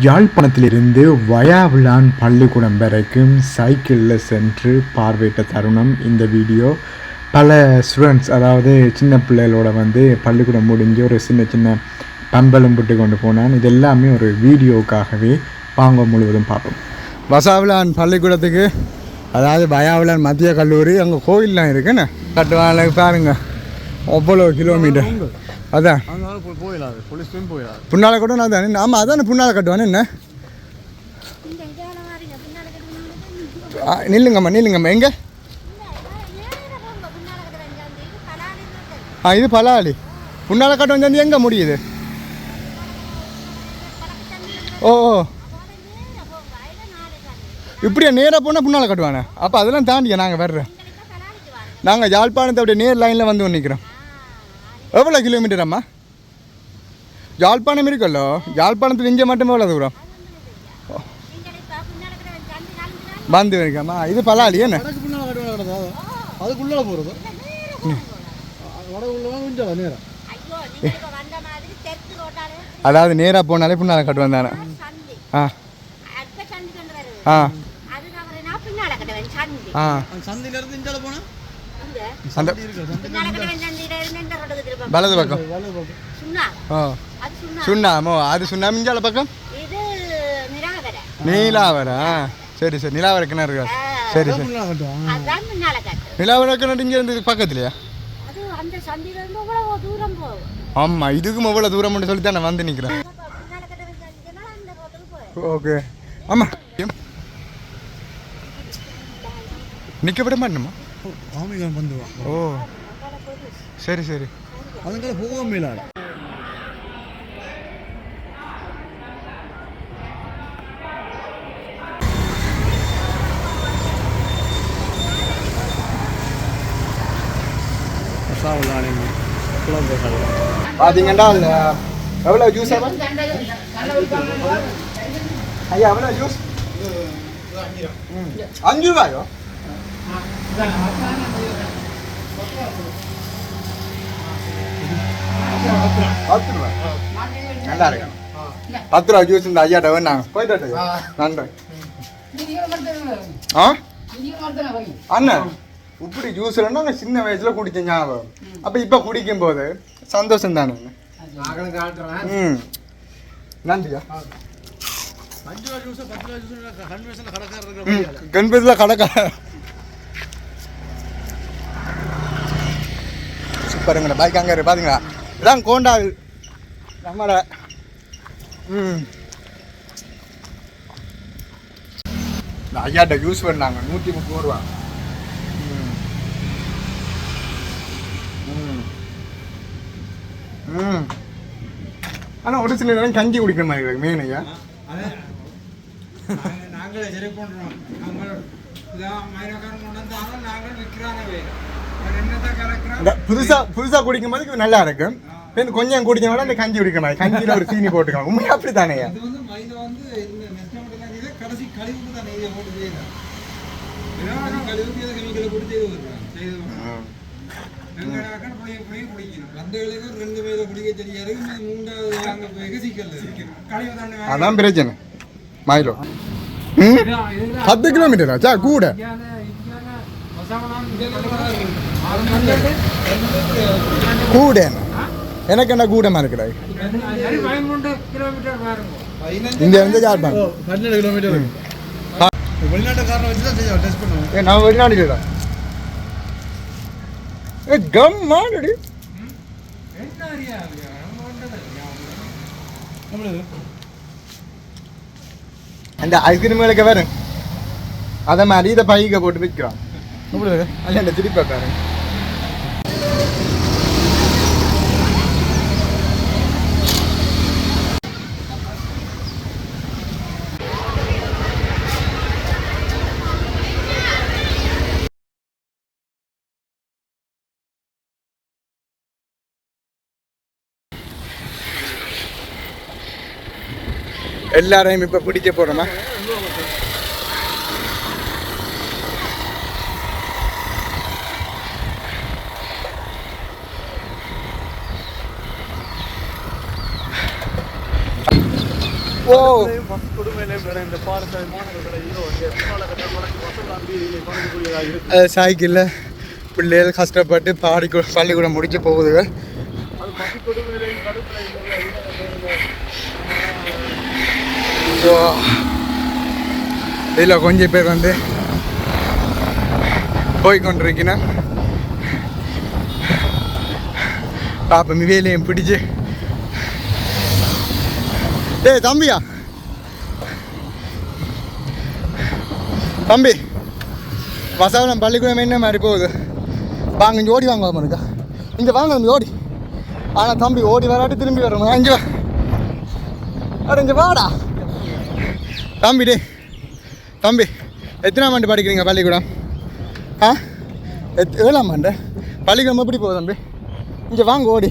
யாழ்ப்பாணத்திலிருந்து வயாவிலான் பள்ளிக்கூடம் வரைக்கும் சைக்கிளில் சென்று பார்வையிட்ட தருணம் இந்த வீடியோ. பல ஸ்டூடெண்ட்ஸ் அதாவது சின்ன பிள்ளைகளோட வந்து பள்ளிக்கூடம் முடிஞ்சு ஒரு சின்ன சின்ன பம்பலும் புட்டு கொண்டு போனான். இது எல்லாமே ஒரு வீடியோவுக்காகவே வாங்க முழுவதும் பார்ப்போம். வசாவிலான் பள்ளிக்கூடத்துக்கு அதாவது பயாவிலான் மத்திய கல்லூரி அங்கே கோயிலெலாம் இருக்குன்னு. கட்டுவாங்க பாருங்கள் அவ்வளோ கிலோமீட்டர் அதான். புண்ணால கூட நான் தானே ஆமாம் அதானே புண்ணால கட்டுவானே என்ன? நில்லுங்கம்மா நில்லுங்கம்மா. எங்கே? ஆ இது பலாலி. புண்ணால கட்டம் சந்தி எங்கே முடியுது? ஓ ஓ. இப்படியா நேராக போனால் புண்ணால கட்டுவானே? அப்போ அதெல்லாம் தாண்டியா நாங்கள் வர்றேன் நாங்கள் யாழ்ப்பாணத்தை அப்படியே நேர் லைனில் வந்து நிற்கிறோம் எவ்வளோ கிலோமீட்டர் அம்மா? யாழ்ப்பாணம் இருக்குல்லோ யாழ்ப்பாணத்தில் இங்கே மட்டும் எவ்வளோ தூரம்? வந்து இருக்காம்மா இது பலாலி என்ன? பின்னால் அதுக்குள்ளே போகிறது அதாவது நேராக போனாலே புண்ணால கட்டுவேன் தானே? ஆ. ஆ. ஆ. அந்த சந்தையிலேருந்து இஞ்சால போனால் அந்த வலது பக்கம். சுண்ணாமோ அது சுண்ணாம இஞ்சால பக்கம்? நீலாவரா. சரி சரி நிலாவர கிணறு இருக்கா சரி சரி. நிலாவர கிணறு இங்கே இருந்து பக்கத்துலையா? அது அந்த சந்தில இருந்து எவ்வளவு தூரம் போகும். ஆமாம் இதுக்கும் எவ்வளோ தூரம்னு சொல்லி தான் நான் வந்து நிற்கிறேன் ஓகே. ஆமாம் நிற்க விட மாட்டேமா ஓ சரி சரி. அதுங்களை போக மேலாடு குழந்தை பார்த்தீங்கன்னா அந்த எவ்வளோ ஜூஸ் ஐயா எவ்வளோ ஜூஸ். அஞ்சு ரூபாயோ? பத்து ரூபாய் நல்லா இருக்கணும். பத்து ரூபா ஜூஸ் இந்த ஐயாட்ட வேணாங்க போயிட்டு. நன்றி. ஆ? அண்ணன் இப்படி ஜூஸ் நாங்கள் சின்ன வயசுல குடிச்ச ஞாபகம். அப்ப இப்ப குடிக்கும் போது சந்தோஷம் தானே ம். நன்றியா? கன்வென்ஷனில் கடைக்காரர். இருக்கிற பைக் அங்கே இருக்கு பார்த்தீங்களா இதான் கோண்டாவில். நம்மளோட ம். இந்த ஐயாட்ட யூஸ் பண்ணாங்க. நூற்றி முப்பது ரூபா. ம். ம். ஆனால் ஒரு சில நேரம் கஞ்சி குடிக்கிற மாதிரி இருக்கு. மீன் ஐயா. நாங்களே சரி பண்ணுறோம் நாங்கள் இதான் மயிலக்காரன் கொண்டு வந்தாலும் நாங்கள் விற்கிறாங்க என்னதான் புதுசா புதுசா குடிக்கும் போது நல்லா இருக்கும் இப்போ கொஞ்சம் குடிக்க விட அந்த கஞ்சி குடிக்கிற மாதிரி கஞ்சியில் ஒரு சீனி போட்டுக்கலாம் உண்மையா அப்படி தானே இந்த குடிக்கணும். அதான் பிரச்சனை. மயிலோ. பத்து கிலோமீட்டர்? ஆச்சா கூட. கூட எனக்கு என்ன கூடமா இருக்கிறாய் இங்க இருந்து ஜார்பான் பன்னெண்டு கிலோமீட்டர் வெளிநாட்டுக்காரனை வச்சு தான் செய்ய டெஸ்ட் பண்ணுவோம். ஏ நான் வெளிநாடு ஏ கம் மாடுடி நம்மளுக்கு அந்த ஐஸ்கிரீம்களுக்கு வேறு. அதை மாதிரி இதை பைக்க போட்டு விற்கிறான் திருப்பி உட்காரு எல்லாரையும் இப்போ பிடிக்க போகிறோமா ஓ. இந்த சைக்கிளில் பிள்ளைகள் கஷ்டப்பட்டு பாடி பள்ளிக்கூடம் முடிக்க போகுதுங்க. ஸோ இதில் கொஞ்சம் பேர் வந்து போய் கொண்டிருக்கிறேன் பாப்பா வேலையும் பிடிச்சு. டேய் தம்பியா? தம்பி வசவனம் பள்ளிக்கூடம் என்ன மாதிரி போகுது? வாங்க இங்கே ஓடி வாங்க வாங்க இங்கே வாங்க தம்பி ஓடி. ஆனால் தம்பி ஓடி வராட்டி திரும்பி வரணும் இங்கே வா. அட இங்கே வாடா. தம்பி டே தம்பி எத்தனாம் ஆண்டு படிக்கிறீங்க பள்ளிக்கூடம்? ஆ? எத் ஏழாம் ஆண்டு? பள்ளிக்கூடம் எப்படி போகுது தம்பி? இங்கே வாங்க ஓடி.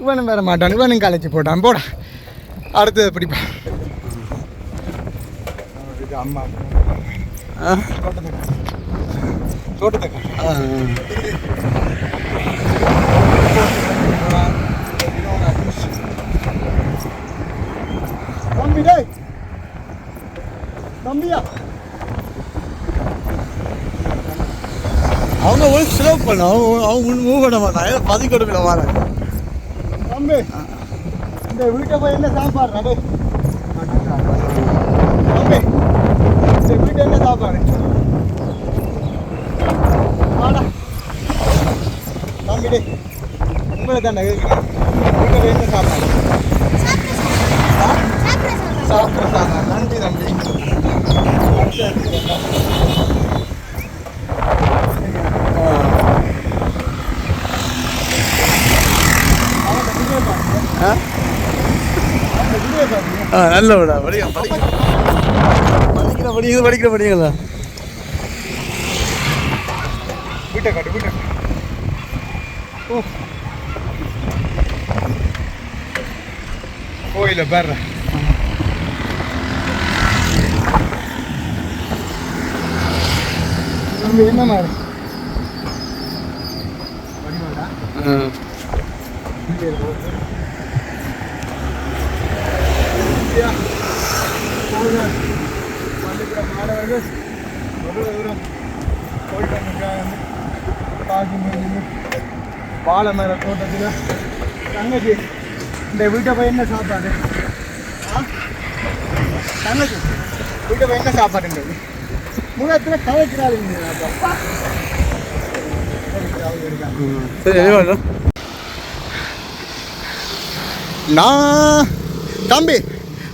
இவனும் வேற மாட்டான் இவனும் காலேஜ் போட்டான் போடா. அடுத்தது பிடிப்பா அம்மா தோட்டத்தை தம்பி டேய் தம்பியா அவங்க பண்ண. அவங்க அவங்க மூவ் பண்ண மாட்டாங்க பதி கொடுக்கல வராங்க தம்பி இந்த வீட்டை போய் என்ன சாப்பாடு தம்பி இந்த வீட்டை என்ன சாப்பாடு. வாடா. தம்பி டேய் உங்களை தானே என்ன சாப்பாடு. சாப்பிட்ற சாப்பாடு. நன்றி ஆ நல்ல விடா. படிக்க படிக்க படிக்கிற படிக்கிறது படிக்கிற படிங்களா? வீட்டை காட்டு வீட்டை ஓ. கோயில பாரு. நம்ம என்ன மாதிரி மாணவர்கள் எவ்வளோ தூரம் போயிட்டு வந்திருக்காங்க பார்க்கும்போது வாழை மர தோட்டத்தில் தங்கச்சி இந்த வீட்டை போய் என்ன சாப்பாடு தங்கச்சி வீட்டை போய் என்ன சாப்பாடுன்றது முகத்தில் கதைக்கிறாருங்க சரி நான் தம்பி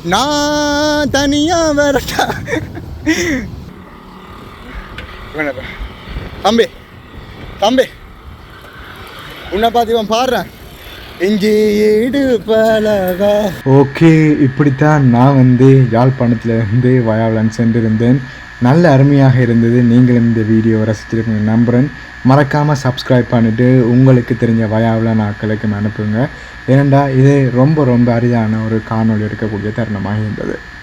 நான் தனியாக வரட்டா. தம்பி தம்பி. உன்னை பார்த்து இவன் பாடுறேன். இஞ்சி ஓகே இப்படித்தான் நான் வந்து யாழ்ப்பாணத்தில் இருந்து சென்றிருந்தேன். நல்ல அருமையாக இருந்தது. நீங்களும் இந்த வீடியோ ரசிச்சிருப்பீங்க நம்புகிறேன் மறக்காமல் சப்ஸ்கிரைப் பண்ணிவிட்டு உங்களுக்கு தெரிஞ்ச வயாவலன் ஆட்களுக்கு அனுப்புங்க. ஏனெண்டா இது ரொம்ப ரொம்ப அரிதான ஒரு காணொளி இருக்கக்கூடிய தருணமாக இருந்தது.